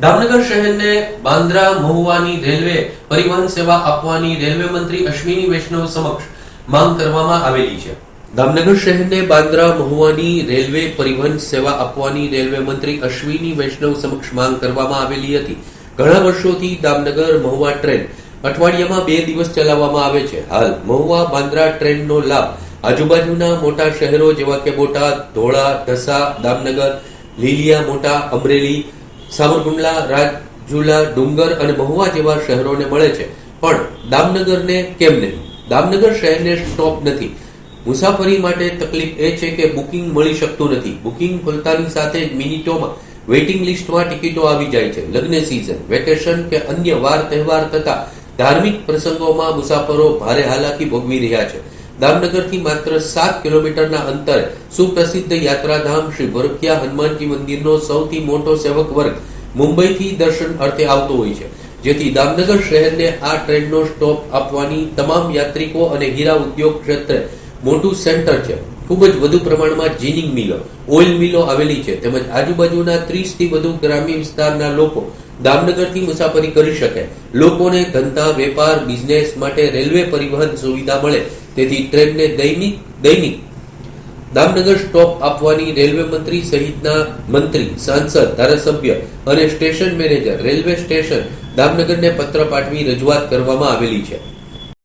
દામનગર શહેરને બાંદ્રા, મહુવાની રેલવે પરિવહન સેવા આપવાની રેલવે મંત્રી અશ્વિની વૈષ્ણવ સમક્ષ માંગ કરવામાં આવેલી છે. દામનગર શહેરને બાંદ્રા, મહુવાની રેલવે પરિવહન સેવા આપવાની રેલવે મંત્રી અશ્વિની વૈષ્ણવ સમક્ષ માંગ કરવામાં આવેલી હતી. ઘણા વર્ષોથી દામનગર, મહુવા ટ્રેન અઠવાડિયામાં બે દિવસ ચલાવવામાં આવે છે. હાલ મહુવા, બાંદ્રા ટ્રેનનો લાભ આજુબાજુના મોટા શહેરો જેવા કે બોટાદ, ધોળા, ઢસા, દામનગર, લીલિયા, મોટા અમરેલી સાવરકુંડલા રાજુલા ડુંગર અને મહુવા જેવા શહેરોને મળે છે. પણ દામનગરને કેમ નહીં? દામનગર શહેરને સ્ટોપ નથી. મુસાફરી માટે તકલીફ એ છે કે બુકિંગ મળી શકતું નથી. બુકિંગ ખોલતાની સાથે જ મિનિટોમાં વેઇટિંગ લિસ્ટમાં ટિકિટો આવી જાય છે. લગ્ન સિઝન વેકેશન કે અન્ય વાર તહેવાર તથા ધાર્મિક પ્રસંગોમાં મુસાફરો ભારે હાલાકી ભોગવી રહ્યા છે. દામનગરથી માત્ર સાત કિલોમીટરના અંતરે સુપ્રસિદ્ધ યાત્રાધામ શ્રી ભરખિયા હનુમાનજી મંદિરનો સૌથી મોટો સેવક વર્ગ મુંબઈથી દર્શન અર્થે આવતો હોય છે. જેથી દામનગર શહેરને આ ટ્રેનનો સ્ટોપ આપવાની તમામ યાત્રિકો અને હીરા ઉદ્યોગ ક્ષેત્રે મોટું સેન્ટર છે. ખૂબ જ વધુ પ્રમાણમાં જીનિંગ મિલો, ઓઇલ મિલો આવેલી છે. તેમજ આજુબાજુના ત્રીસથી વધુ ગ્રામ્ય વિસ્તારના લોકો દામનગરથી મુસાફરી કરી શકે. લોકોને ધંધા, વેપાર, બિઝનેસ માટે રેલવે પરિવહન સુવિધા મળે. તેથી ટ્રેનને દૈનિક દૈનિક દામનગર સ્ટોપ આપવાની રેલવે મંત્રી સહિતના મંત્રી, સાંસદ, ધારાસભ્ય અને સ્ટેશન મેનેજર, રેલવે સ્ટેશન દામનગરને પત્ર પાઠવી રજૂઆત કરવામાં આવેલી છે.